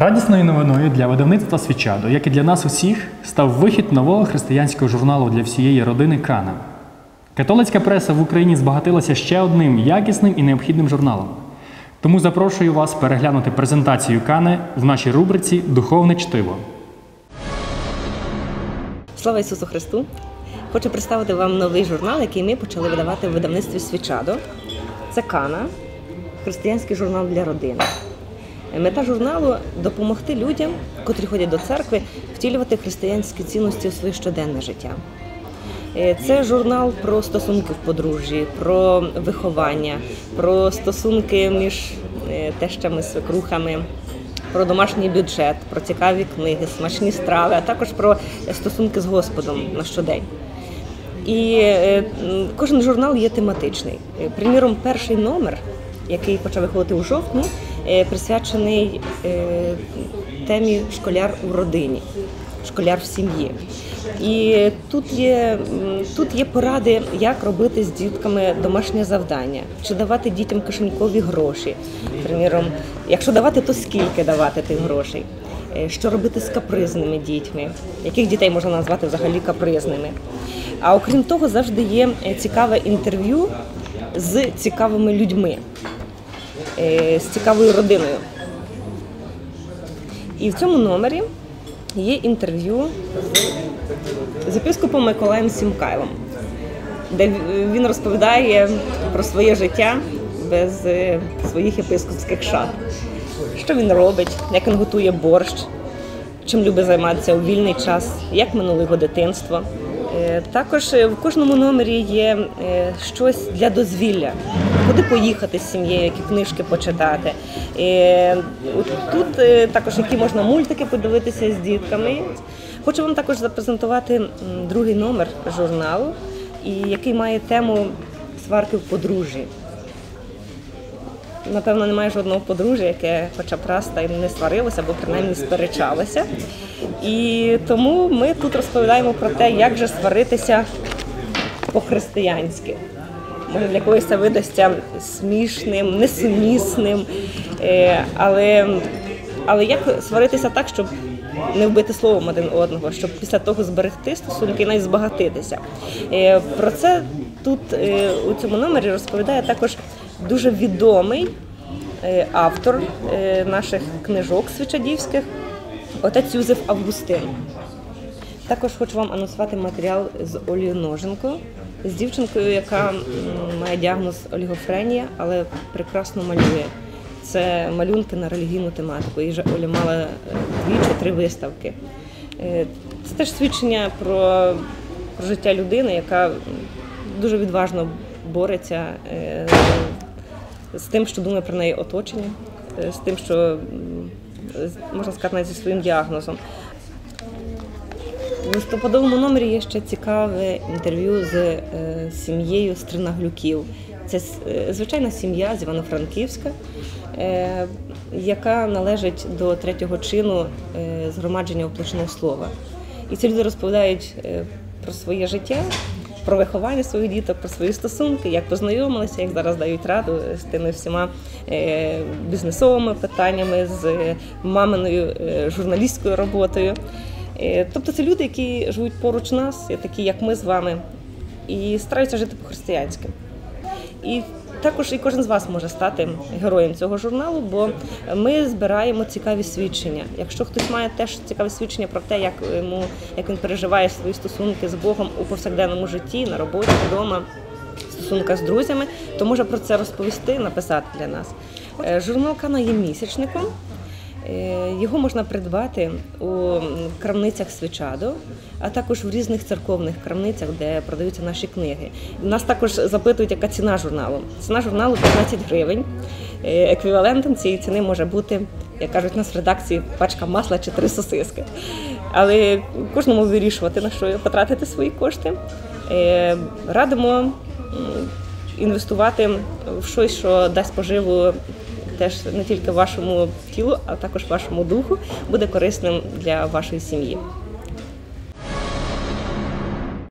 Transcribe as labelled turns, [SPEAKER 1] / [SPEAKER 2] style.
[SPEAKER 1] Радісною новиною для видавництва Свічадо, як і для нас усіх, став вихід нового християнського журналу для всієї родини Кана. Католицька преса в Україні збагатилася ще одним якісним і необхідним журналом. Тому запрошую вас переглянути презентацію Кани в нашій рубриці Духовне чтиво.
[SPEAKER 2] Слава Ісусу Христу! Хочу представити вам новий журнал, який ми почали видавати в видавництві Свічадо. Це Кана, християнський журнал для родини. Мета журналу допомогти людям, котрі ходять до церкви, втілювати християнські цінності у своє щоденне життя. Е, Це журнал про стосунки в подружжі, про виховання, про стосунки між е, тещами, свекрухами, про домашній бюджет, про цікаві книги, смачні страви, а також про стосунки з Господом на щодень. І е, кожен журнал є тематичний. Приміром, перший номер, який почав виходити у жовтні, присвячений е, темі школяр у родині, школяр в сім'ї. І тут є, тут є поради, як робити з дітками домашнє завдання, чи давати дітям кишенькові гроші. Приміром, якщо давати, то скільки давати тих грошей. Е, Що робити з капризними дітьми? Яких дітей можна назвати взагалі капризними? А окрім того, завжди є е, цікаве інтерв'ю з цікавими людьми, е, з цікавою родиною. І в цьому номері є інтерв'ю з, епископом Миколаєм Сімкайлом, де він розповідає про своє життя без е, своїх єпископських шат. Що він робить, як він готує борщ, чим любить займатися у вільний час, як минуло його дитинство. Е, Також е, в кожному номері є е, щось для дозвілля, куди поїхати з сім'єю, які книжки почитати. Е, от Тут е, також які можна мультики подивитися з дітками. Хочу вам також запрезентувати другий номер журналу, який має тему сварки в подружжі. Напевно, немає жодного подружжя, яке хоча б раз та й не сварилося, або принаймні сперечалося. І тому ми тут розповідаємо про те, як же сваритися по-християнськи. Для когось це видасться смішним, несумісним, е, але, але як сваритися так, щоб не вбити словом один одного, щоб після того зберегти стосунки і навіть збагатитися. Е, Про це тут е, у цьому номері розповідає також дуже відомий автор наших книжок свічадівських, отець Юзеф Августин. Також хочу вам анонсувати матеріал з Олією Ноженко, з дівчинкою, яка має діагноз олігофренія, але прекрасно малює. Це малюнки на релігійну тематику. Вже Оля мала е, дві чи три виставки. Е, Це теж свідчення про, життя людини, яка дуже відважно бореться е, з тим, що думає про неї оточення, з тим, що можна сказати, навіть зі своїм діагнозом. В листопадовому номері є ще цікаве інтерв'ю з е, сім'єю Стринаглюків. Це е, звичайна сім'я з Івано-Франківська, е, яка належить до третього чину згромадження оплаченого слова. І ці люди розповідають про своє життя, про виховання своїх діток, про свої стосунки, як познайомилися, як зараз дають раду з тими всіма бізнесовими питаннями, з маминою журналістською роботою. Е, Тобто це люди, які живуть поруч нас, такі, як ми з вами, і стараються жити по-християнськи. І також і кожен з вас може стати героєм цього журналу, бо ми збираємо цікаві свідчення. Якщо хтось має теж цікаве свідчення про те, як йому як він переживає свої стосунки з Богом у повсякденному житті, на роботі, вдома, в стосунках з друзями, то може про це розповісти, написати для нас. Е, Журнал Кана є місячником. Е, Його можна придбати у крамницях Свічадо, а також в різних церковних крамницях, де продаються наші книги. Нас також запитують, яка ціна журналу. Ціна журналу 15 гривень. Е, Еквівалентом цієї ціни може бути, як кажуть у нас в редакції, пачка масла чи три сосиски. Але кожному вирішувати, на що потратити свої кошти. Е, Радимо інвестувати в щось, що дасть поживу теж не тільки вашому тілу, а також вашому духу, буде корисним для вашої сім'ї.